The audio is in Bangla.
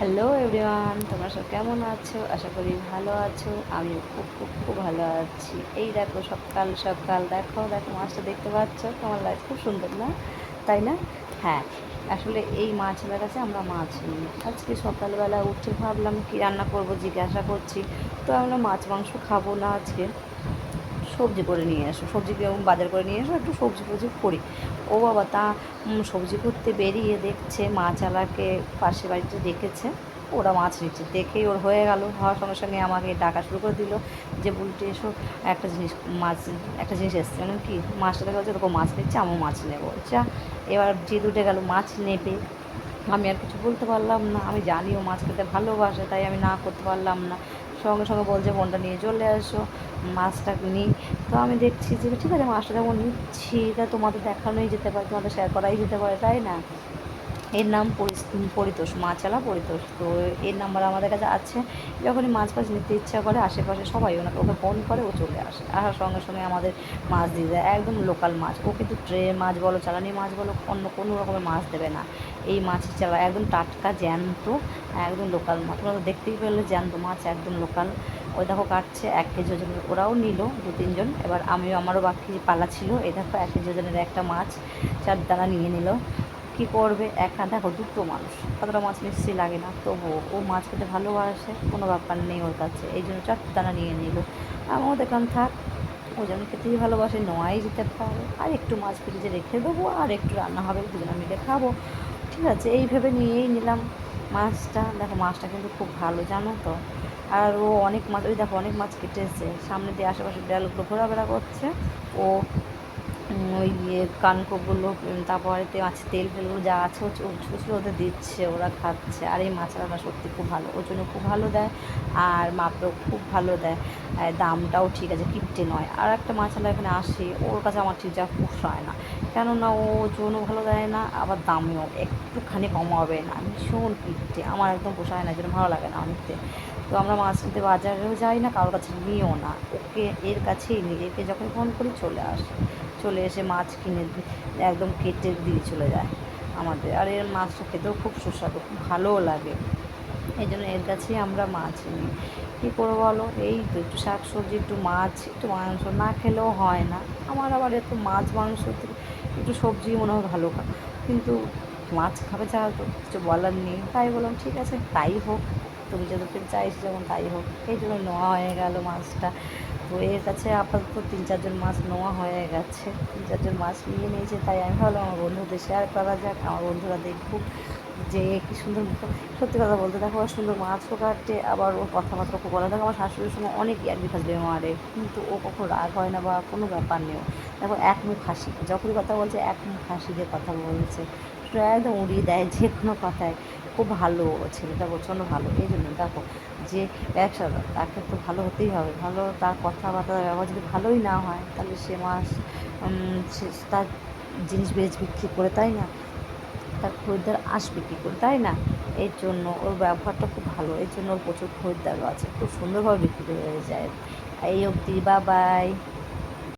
হ্যালো এভরিওয়ান তোমরা সব কেমন আছো? আশা করি ভালো আছো। আমিও খুব খুব খুব ভালো আছি। এই দেখো, সকাল সকাল। দেখো দেখো, মাছটা দেখতে পাচ্ছ? তোমার লাইফ খুব সুন্দর, না? তাই না? হ্যাঁ আসলে এই মাছের কাছে আমরা মাছ নিই। আজকে সকালবেলা উঠে ভাবলাম কি রান্না করব, জিজ্ঞাসা করছি। তো আমরা মাছ, মাংস খাব না আজকে। সবজি করে নিয়ে এসো সবজি বাজার করে নিয়ে এসো, একটু সবজি ফবজি করি। ও বাবা তা সবজি করতে বেরিয়ে দেখছে মাছালাকে পাশের বাড়িতে দেখেছে। ওরা মাছ নিচ্ছে, দেখেই ওর হয়ে গেল। হওয়ার সঙ্গে সঙ্গে আমাকে ডাকা শুরু করে দিল যে বলতে এসো, একটা জিনিস, মাছ, একটা জিনিস এসছে। মানে কি? মাছটা দেখা যাচ্ছে ওরকম মাছ নিচ্ছে আমিও মাছ নেব। যা, এবার জিদ উঠে গেল, মাছ নেবে। আমি আর কিছু বলতে পারলাম না। আমি জানি ও মাছ খেতে ভালোবাসে, তাই আমি না করতে পারলাম না। সঙ্গে সঙ্গে বলছে, বোনটা নিয়ে চলে আসো মাছটা নিই। তো আমি দেখছি যে, ঠিক আছে মাছটা যখন নিচ্ছি তা তোমাদের দেখানোই যেতে পারে, তোমাদের শেয়ার করাই যেতে পারে, তাই না? এর নাম পরিতোষ মাছালা পরিতোষ। তো এর নাম্বার আমাদের কাছে আছে। যখনই মাছ ফাছ নিতে ইচ্ছা করে, আশেপাশে সবাই ওনাকে, ওকে ফোন করে, ও চলে আসে। আসার সঙ্গে সঙ্গে আমাদের মাছ দিয়ে দেয়, একদম লোকাল মাছ। ও কিন্তু ট্রে মাছ বলো, চালানি মাছ বলো, অন্য কোনো রকমের মাছ দেবে না। এই মাছের চালা, একদম টাটকা, জ্যান্ত, একদম লোকাল মাছ। তো দেখতেই পেলে, জ্যান্ত মাছ, একদম লোকাল ওই দেখো কাটছে এক কেজি ওজনের, ওরাও নিল দু তিনজন। এবার আমিও, আমারও বাকি পালা ছিল, এই দেখো এক কেজি ওজনের একটা মাছ, চার দানা নিয়ে নিল। কী করবে? একা দেখো, দুটো মানুষ। কতটা মাছ নিশ্চয়ই লাগে না, তবুও ও মাছ খেতে ভালোবাসে, কোনো ব্যাপার নেই ওর কাছে। এই জন্য চার দানা নিয়ে নিল। আমিও দেখলাম, থাক, ও যেন খেতেই ভালোবাসে, নোয়াই যেতে পারে। আর একটু মাছ ফ্রিজে রেখে দেবো, আর একটু রান্না হবে, দুজনে মিলে খাব। ঠিক আছে এইভাবে নিয়েই নিলাম মাছটা। দেখো, মাছটা কিন্তু খুব ভালো, জানো তো। আর ও অনেক মাছ ওই দেখো অনেক মাছ কেটেছে সামনে দিয়ে আশেপাশে বিড়ালগুলো ঘোরাফেরা করছে। ও ওই ইয়ে কানকোগুলো উম, তারপরে তে আছে তেল ফেলগুলো যা আছে ও ছো- ছোটো ছোটো ওদের দিচ্ছে ওরা খাচ্ছে। আর এই মাছ রান্না সত্যি খুব ভালো ওজনও খুব ভালো দেয় আর মাপেও খুব ভালো দেয়। দামটাও ঠিক আছে কিপটে নয়। আর একটা মাছ মাছালা এখানে আসে ওর কাছে আমার ঠিক যা পোষায় না। কেননা ও ওজনও ভালো দেয় না আবার দামেও একটুখানি কমাবে না। ভীষণ কিপটে আমার একদম পোষায় না যেন ভালো লাগে না অনেকতে তো আমরা মাছ কিনতে বাজারেও যাই না, কারোর কাছে নিও না। ওকে, এর কাছেই নিই। একে যখন ফোন করি, চলে আসে। চলে এসে মাছ কিনে একদম কেটে দিয়ে চলে যায় আমাদের। আর এর মাছটা খেতেও খুব সুস্বাদু, খুব ভালোও লাগে। এই জন্য এর কাছেই আমরা মাছ নিই। কী করব বলো? এই তো একটু শাক সবজি একটু মাছ, একটু মাংস না খেলেও হয় না। আমার আবার একটু মাছ, মাংস, একটু সবজি মনে হয় ভালো খা কিন্তু মাছ খাবে ছাড়া তো কিছু বলার নেই। তাই বললাম, ঠিক আছে, তাই হোক। তুমি যতদিন চাইছো যেমন তাই হোক। এই জন্য নেওয়া হয়ে গেল মাছটা। তো এর কাছে আপাতত তিন চারজন মাছ নেওয়া হয়ে গেছে। তিন চারজন মাছ নিয়ে নিয়েছে, তাই আমি ভাবলাম আমার বন্ধুদের শেয়ার করা যাক, আমার বন্ধুরা দেখুক যে কি সুন্দর সত্যি কথা বলতে দেখো আর সুন্দর মাছও কাটে, আবার ওর কথাবার্তা খুব বলে। দেখো, আমার শাশুড়ির সঙ্গে অনেক ইয়ার্কি ফাঁসবে মারে, কিন্তু ও কখনো রাগ হয় না বা কোনো ব্যাপার নেই। দেখো, এক মুখ হাসি। যখনই কথা বলছে, এক মুখ হাসি দিয়ে কথা বলছে। একদম উড়িয়ে দেয় যে কোনো কথায়। খুব ভালো, ছেলেটা প্রচণ্ড ভালো। এই জন্য দেখো যে ব্যবসাদার, তাকে তো ভালো হতেই হবে। ভালো তার কথাবার্তা, ব্যবহার যদি ভালোই না হয়, তাহলে সে মাস তার জিনিস বেচ বিক্রি করে, তাই না? তার খরিদ্দার আসবে কী করে, তাই না? এর জন্য ওর ব্যবহারটা খুব ভালো। এর জন্য ওর প্রচুর খরিদ্দারও আছে। খুব সুন্দরভাবে বিক্রি হয়ে যায়। এই অবধি বা বাই